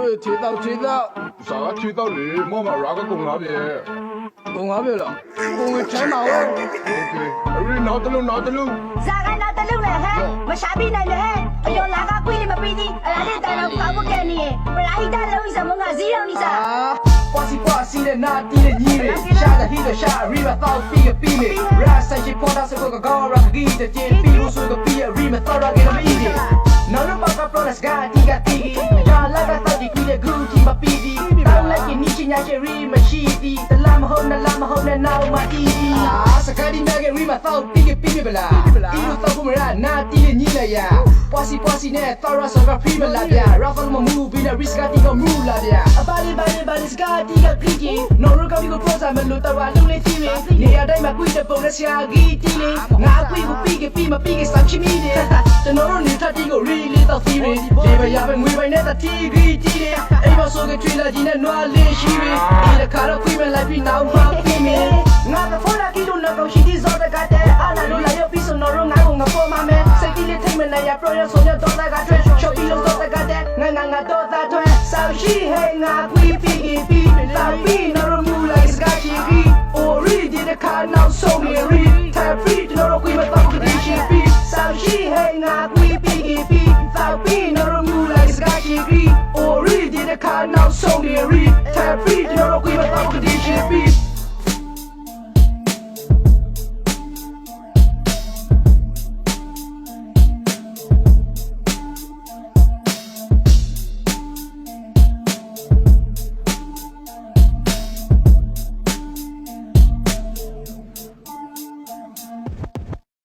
အေးခြေတော့ခြေတော့ 啥去到里，妈妈拿个公那边。 ဘုံကားပြလားဘုံဝချမ်းပါဝဲ OK，你拿得路拿得路。 ဇာကနာတလူလေဟဲ့မရှာပြီးနိုင်လေဟဲ့အယောလာကကွေးလေးမပြီးသေးအလားလေးတန်တော့ကောင်းမကဲနေပလာဟိတလုံးစမငါဇီရောနီစာ ပွားစီပွားစီနဲ့နာတီးတဲ့ညီတွေရှာတဲ့ဟီတဲ့ရှာရီမတော့ပြီးပြီးနေရာဆိုင်ချီပေါ်တာစကောကကောရာဂီတဲ့ကျင်းပြီးလို့ဆိုကပြီးရီမတော့ရခဲ့မီးဒီနော်နမကပလော့စကာတီကတီယာလာကတောက်ဒီ ပြီးတဲ့ဂူတီမပီဒီတောင်းလိုက်နီချင်ညာချေရီမရှိဒီတလာမဟုတ်နလာမဟုတ်နဲ့နောက်မအီဒီအာစကာဒီနာကရီမတော့ပြီးပြီးပလားဒီလိုတော့ကိုမရနာတီးညီလိုက်ရ ပွားစီပွားစီနဲ့တော့ရဆောကဖရီမလာဗျာရာဖယ်မမူပြီးတဲ့ risk တီကမူလာဗျာအပါလီပါလီပါလီစကာတီကခရီကီနော်ရကဘီကို cross မလို့တော့လုံးလေးတီးမေနေရာတိုင်းမှာကွေးတဲ့ပုံနဲ့ဆရာကြီးတီးလေငါကွေးကိုပြီးကပြီးမပြီးကစမ်းချီမီတယ်ကျွန်တော်တို့နေထတီကို really တော့တီးမေဒီဘရပဲငွေပိုင်နဲ့တီးကြီးတီးလေအိမ်မဆိုကထွေးလာကြီးနဲ့နွားလေးရှိမေဒီတစ်ခါတော့ကွေးမလိုက်ပြီးနောက်မှပြီးမေငါကဖော်လာကီလိုနောက်ကိုရှိဒီဇော်တကတဲ့အာနာလိုလာရပြီးဆိုနော်ငါ့ကိုငါပေါ်မှာမဲစိတ်ကြီးလေးထိတ်မ နေရပရောရဆိုရတော့တကတဲ့ရှော့ပြီးလို့တော့တကတဲ့ငါငါငါတော့တာထွဲဆောက်ရှိဟဲငါကွီပီပီတာပီနော်ရမူလိုက်စကားချီကြီးအိုရီဒီတဲ့ခါနောက်ဆုံးနေ